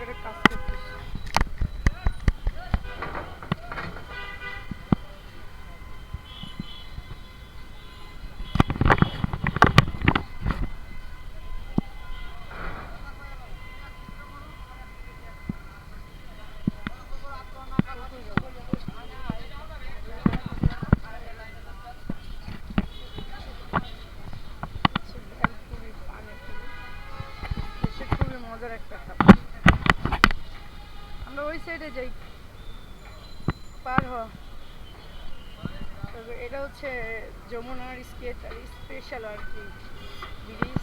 রাস্তাঘাটে কাজ করতেছে ওই সাইডে যাই। পার হ। তবে এটা হচ্ছে যমুনার স্কেট আর স্পেশাল আর কি। ব্রিজ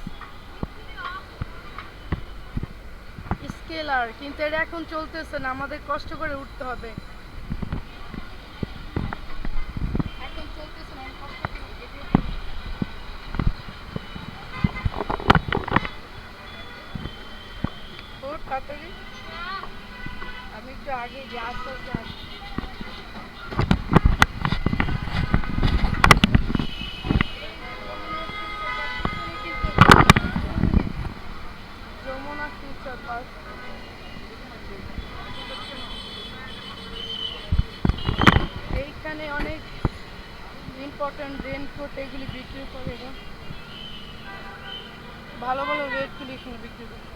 স্কেলার কিন্তু এটা এখন চলতেছে না আমাদের কষ্ট করে উঠতে হবে। তাড়াতাড়ি। একটু আগে যে এইখানে অনেক ইম্পর্টেন্ট রেনকোট এগুলি বিক্রি করে। ভালো ভালো রেটগুলি এখানে বিক্রি করে।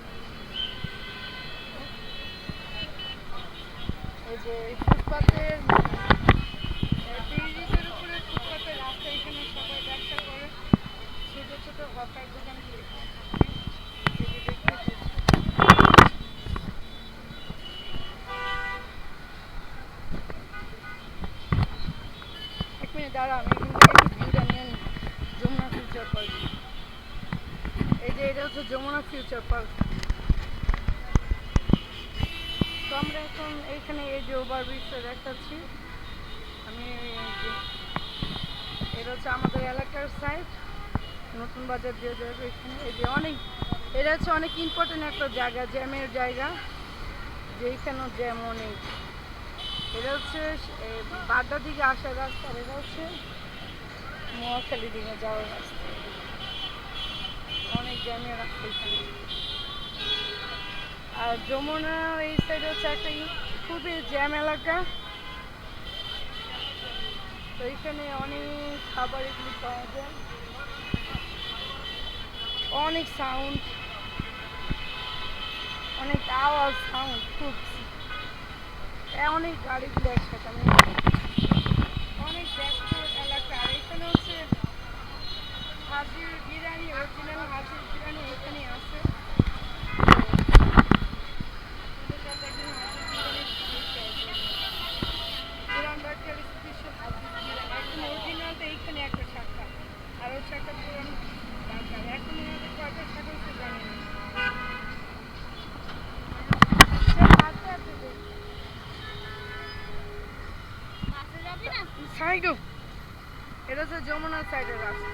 এই যে ফুটপাতের ব্রিজের উপরে ফুটপাতের রাস্তা, এখানে সবাই ব্যবসা করে। ছোট ছোট হকার মিনিট দাঁড়া আমি ভিউটা নিয়ে যমুনা ফিউচার পার্ক এই যে এটা হচ্ছে যমুনা ফিউচার পার্ক আমরা এখন এইখানে এই যে ওভার ব্রিজটা দেখাচ্ছি। আমি এটা হচ্ছে আমাদের এলাকার সাইড নতুন বাজার দিয়ে যাবে এখানে এই যে অনেক এটা হচ্ছে অনেক ইম্পর্টেন্ট একটা জায়গা জ্যামের জায়গা। যেইখানেও জ্যাম অনেক। এটা হচ্ছে এ, বাড্ডার দিকে আসার রাস্তা এটা হচ্ছে মহাখালী দিকে যাওয়ার রাস্তা। অনেক জ্যামের রাস্তা এখানে। আর যমুনা এই সাইডে হচ্ছে একটা খুবই জ্যাম এলাকা। তো এখানে অনেক খাবার এগুলি পাওয়া যায়। অনেক সাউন্ড অনেক আওয়াজ সাউন্ড খুব। অনেক গাড়িগুলো একসাথে। আমি অনেক ব্যস্ত এলাকা আর এখানে হচ্ছে হাজির বিরিয়ানি অরিজিনাল হাজির বিরিয়ানি এখানে আছে এইখানে একটা শাখা আর ওই শাখা পুরান ঢাকার এখন ওনাদের কয়টা শাখা হচ্ছে জানি না সাইডো এটা হচ্ছে যমুনার সাইডের রাস্তা।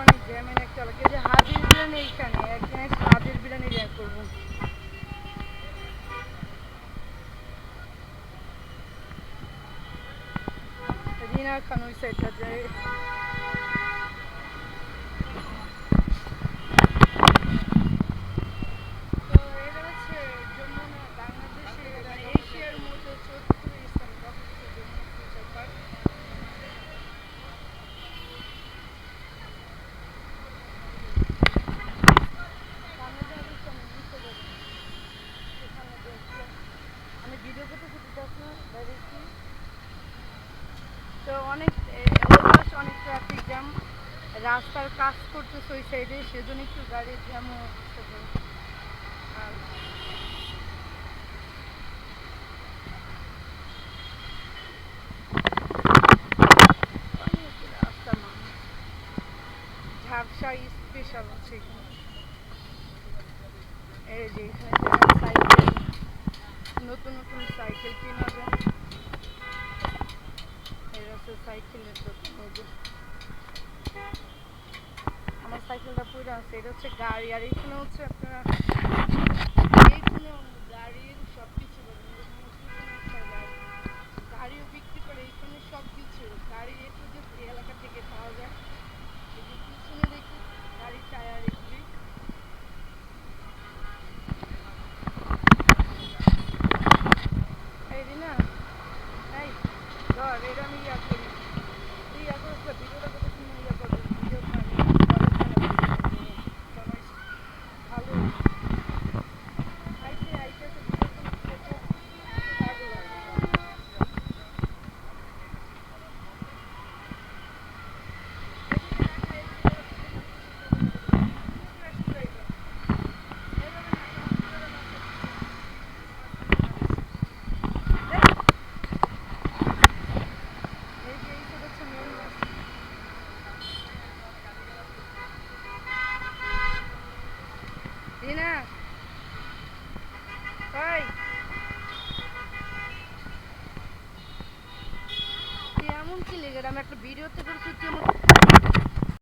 অনেক জ্যামের একটা এই যে হাজির বিরিয়ানি এইখানে একদিন হাজির বিরিয়ানি র্যাক করব। রিনা খান ওই সাইডটা যায় তো এটা হচ্ছে যমুনা বাংলাদেশে মানে এশিয়ার মধ্যে চতুর্থ স্থান দখল করে যমুনা ফিউচার পার্ক সামনে দিয়ে আমি সামনে নিচে যাব। এখানে দেখছি। আমি ভিডিও করতে করতে দেখো ডাইরেক্টলি তো অনেক অনেক ট্রাফিক জ্যাম রাস্তার কাজ করতেছে ওই সাইডে সেজন্য একটু গাড়ির জ্যামও হচ্ছে আর ঝাপসা এই যে এখানে নতুন নতুন সাইকেল কেনা যায় এই হচ্ছে সাইকেলের দোকান ওই যে। আছে হচ্ছে গাড়ি, আর এখানে হচ্ছে আপনারা এইখানে গাড়িও বিক্রি করে এখানে সব কিছু গাড়ি একটু যে এলাকা থেকে পাওয়া যায়। এই পিছনে দেখি গাড়ির টায়ার এগুলি এই রিনা এই ধর এটা আমি ইয়া করি তুই ইয়া করিস না, ভিডিওটা কত সুন্দর ইয়া করবি ভিডিও আমি সবাই ভালো আইতে আইতে তো ভিডিও করে ভালো এই যে এইটা হচ্ছে মেন রাস্তা এই। তুই এমন কি লেগে আমি একটা ভিডিওতে করেছি তুই আমার